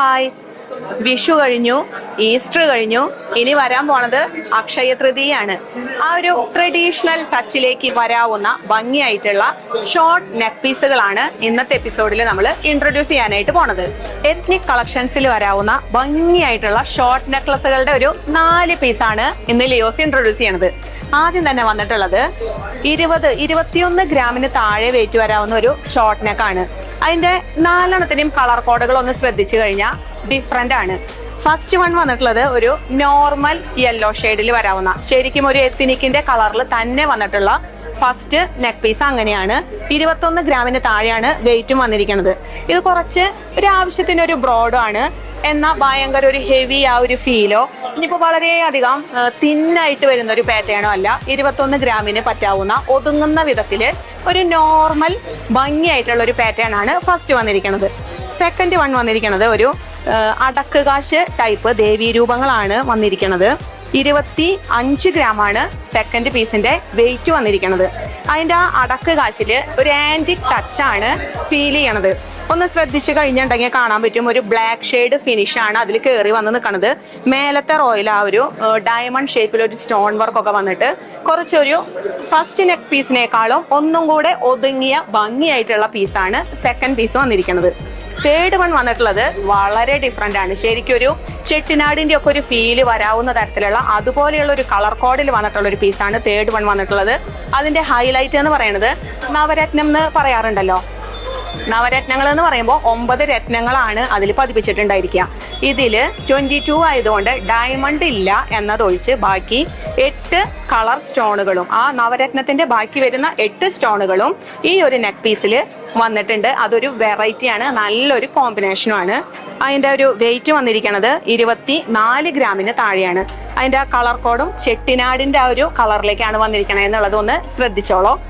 Hi. Vishu കഴിഞ്ഞു Easter കഴിഞ്ഞു. ഇനി വരാൻ പോണത് അക്ഷയ തൃതീയാണ് ആ ഒരു ട്രഡീഷണൽ ടച്ചിലേക്ക് വരാവുന്ന ഭംഗിയായിട്ടുള്ള ഷോർട്ട് നെക്ക് പീസുകളാണ് ഇന്നത്തെ എപ്പിസോഡിൽ നമ്മൾ ഇൻട്രൊഡ്യൂസ് ചെയ്യാനായിട്ട് പോണത്. എത്നിക് കളക്ഷൻസിൽ വരാവുന്ന ഭംഗിയായിട്ടുള്ള ഷോർട്ട് നെക്ലസുകളുടെ ഒരു നാല് പീസാണ് ഇന്ന് ലിയോസ് ഇൻട്രൊഡ്യൂസ് ചെയ്യണത്. ആദ്യം തന്നെ വന്നിട്ടുള്ളത് ഇരുപത് ഇരുപത്തിയൊന്ന് ഗ്രാമിന് താഴെ വെയിറ്റ് വരാവുന്ന ഒരു ഷോർട്ട് നെക്കാണ് അതിന്റെ നാലെണ്ണത്തിന്റെയും കളർ കോഡുകൾ ഒന്ന് ശ്രദ്ധിച്ചു കഴിഞ്ഞാൽ ഡിഫറെന്റ് ആണ്. ഫസ്റ്റ് വൺ വന്നിട്ടുള്ളത് ഒരു നോർമൽ യെല്ലോ ഷെയ്ഡിൽ വരാവുന്ന ശരിക്കും ഒരു എത്തിനിക്കിന്റെ കളറിൽ തന്നെ വന്നിട്ടുള്ള ഫസ്റ്റ് നെക്ക് പീസ് അങ്ങനെയാണ്. ഇരുപത്തൊന്ന് ഗ്രാമിന് താഴെയാണ് വെയിറ്റും വന്നിരിക്കുന്നത് ഇത് കുറച്ച് ഒരു ആവശ്യത്തിന് ഒരു ബ്രോഡും ആണ്. എന്നാൽ ഭയങ്കര ഒരു ഹെവി ആ ഒരു ഫീലോ ഇനിയിപ്പോൾ വളരെയധികം തിന്നായിട്ട് വരുന്ന ഒരു പാറ്റേണോ അല്ല ഇരുപത്തൊന്ന് ഗ്രാമിന് പറ്റാവുന്ന ഒതുങ്ങുന്ന വിധത്തിൽ ഒരു നോർമൽ ഭംഗിയായിട്ടുള്ള ഒരു പാറ്റേൺ ആണ് ഫസ്റ്റ് വന്നിരിക്കുന്നത് സെക്കൻഡ് വൺ വന്നിരിക്കുന്നത് ഒരു അടക്കുകാശ് അടക്ക് കാശ് ടൈപ്പ് ദേവീ രൂപങ്ങളാണ് വന്നിരിക്കുന്നത് ഇരുപത്തി അഞ്ച് ഗ്രാമാണ് സെക്കൻഡ് പീസിന്റെ വെയിറ്റ് വന്നിരിക്കുന്നത് അതിന്റെ ആ അടക്ക് കാശിൽ ഒരു ആന്റിക് ടച്ചാണ് ഫീൽ ചെയ്യണത്. ഒന്ന് ശ്രദ്ധിച്ചു കഴിഞ്ഞിട്ടുണ്ടെങ്കിൽ കാണാൻ പറ്റും. ഒരു ബ്ലാക്ക് ഷെയ്ഡ് ഫിനിഷ് ആണ് അതിൽ കയറി വന്ന് നിൽക്കുന്നത് മേലത്തെ റോയിൽ ആ ഒരു ഡയമണ്ട് ഷേപ്പിൽ ഒരു സ്റ്റോൺ വർക്ക് ഒക്കെ വന്നിട്ട് കുറച്ചൊരു ഫസ്റ്റ് നെക്ക് പീസിനേക്കാളും ഒന്നും കൂടെ ഒതുങ്ങിയ ഭംഗിയായിട്ടുള്ള പീസാണ് സെക്കൻഡ് പീസ് വന്നിരിക്കുന്നത് തേർഡ് വൺ വന്നിട്ടുള്ളത് വളരെ ഡിഫറെന്റ് ആണ്. ശരിക്കും ഒരു ചെട്ടിനാടിന്റെ ഒക്കെ ഒരു ഫീൽ വരാവുന്ന തരത്തിലുള്ള അതുപോലെയുള്ള ഒരു കളർ കോഡിൽ വന്നിട്ടുള്ള ഒരു പീസാണ് തേർഡ് വൺ വന്നിട്ടുള്ളത്. അതിന്റെ ഹൈലൈറ്റ് എന്ന് പറയുന്നത് നവരത്നം എന്ന് പറയാറുണ്ടല്ലോ. നവരത്നങ്ങൾ എന്ന് പറയുമ്പോൾ ഒമ്പത് രത്നങ്ങളാണ് അതിൽ പതിപ്പിച്ചിട്ടുണ്ടായിരിക്കുക. ഇതിൽ ട്വന്റി ടു ആയതുകൊണ്ട് ഡയമണ്ട് ഇല്ല എന്നതൊഴിച്ച് ബാക്കി എട്ട് കളർ സ്റ്റോണുകളും ആ നവരത്നത്തിന്റെ ബാക്കി വരുന്ന എട്ട് സ്റ്റോണുകളും ഈ ഒരു നെക്ക് പീസിൽ വന്നിട്ടുണ്ട്. അതൊരു വെറൈറ്റിയാണ് നല്ലൊരു കോമ്പിനേഷനുമാണ് അതിന്റെ ഒരു വെയിറ്റ് വന്നിരിക്കുന്നത് ഇരുപത്തി നാല് ഗ്രാമിന് താഴെയാണ്. അതിന്റെ ആ കളർ കോഡും ചെട്ടിനാടിന്റെ ആ ഒരു കളറിലേക്കാണ് വന്നിരിക്കണത് എന്നുള്ളത് ഒന്ന് ശ്രദ്ധിച്ചോളൂ.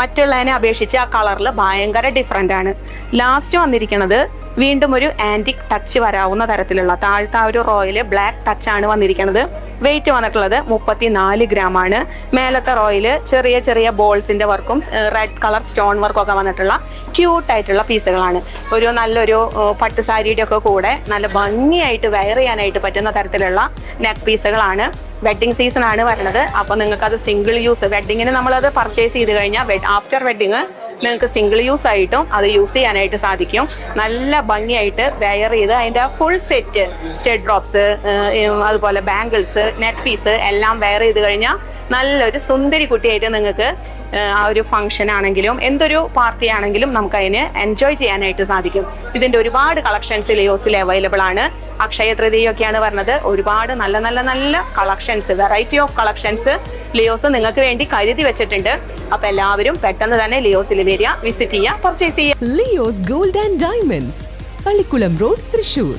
മറ്റുള്ളതിനെ അപേക്ഷിച്ച് ആ കളറിൽ ഭയങ്കര ഡിഫറെന്റ് ആണ്. ലാസ്റ്റ് വന്നിരിക്കുന്നത് വീണ്ടും ഒരു ആന്റിക് ടച്ച് വരാവുന്ന തരത്തിലുള്ള താഴത്തെ ഒരു റോയൽ ബ്ലാക്ക് ടച്ച് ആണ് വന്നിരിക്കുന്നത് വെയിറ്റ് വന്നിട്ടുള്ളത് മുപ്പത്തി നാല് ഗ്രാം ആണ്. മേലത്തെ റോയൽ ചെറിയ ചെറിയ ബോൾസിന്റെ വർക്കും റെഡ് കളർ സ്റ്റോൺ വർക്കും ഒക്കെ വന്നിട്ടുള്ള ക്യൂട്ട് ആയിട്ടുള്ള പീസുകളാണ്. ഒരു നല്ലൊരു പട്ട് പട്ടുസാരിയുടെ ഒക്കെ കൂടെ നല്ല ഭംഗിയായിട്ട് വെയർ ചെയ്യാനായിട്ട് പറ്റുന്ന തരത്തിലുള്ള നെക്ക് പീസുകളാണ് വെഡിങ് സീസൺ ആണ് വരുന്നത്. അപ്പോൾ നിങ്ങൾക്ക് അത് സിംഗിൾ യൂസ് വെഡിങ്ങിന് നമ്മളത് പർച്ചേസ് ചെയ്ത് കഴിഞ്ഞാൽ ആഫ്റ്റർ വെഡിങ് നിങ്ങൾക്ക് സിംഗിൾ യൂസ് ആയിട്ടും അത് യൂസ് ചെയ്യാനായിട്ട് സാധിക്കും. നല്ല ഭംഗിയായിട്ട് വെയർ ചെയ്ത് അതിന്റെ ഫുൾ സെറ്റ് സ്റ്റെഡ് ഡ്രോപ്സ് അതുപോലെ ബാംഗിൾസ് നെറ്റ് പീസ് എല്ലാം വെയർ ചെയ്ത് കഴിഞ്ഞാൽ നല്ലൊരു സുന്ദരി കുട്ടിയായിട്ട് നിങ്ങൾക്ക് ആ ഒരു ഫംഗ്ഷൻ ആണെങ്കിലും എന്തൊരു പാർട്ടി ആണെങ്കിലും നമുക്ക് അതിന് എൻജോയ് ചെയ്യാനായിട്ട് സാധിക്കും. ഇതിന്റെ ഒരുപാട് കളക്ഷൻസ് ലിയോസിൽ അവൈലബിൾ ആണ്. അക്ഷയ തൃതീയൊക്കെയാണ് പറഞ്ഞത് ഒരുപാട് നല്ല നല്ല നല്ല collections variety of collections Leo's നിങ്ങൾക്ക് വേണ്ടി കരുതി വെച്ചിട്ടുണ്ട്. അപ്പൊ എല്ലാവരും പെട്ടെന്ന് തന്നെ ലിയോസിൽ വരിക വിസിറ്റ് ചെയ്യുക പർച്ചേസ് ചെയ്യുക. Leo's gold and diamonds Pallikkulam road Thrissur.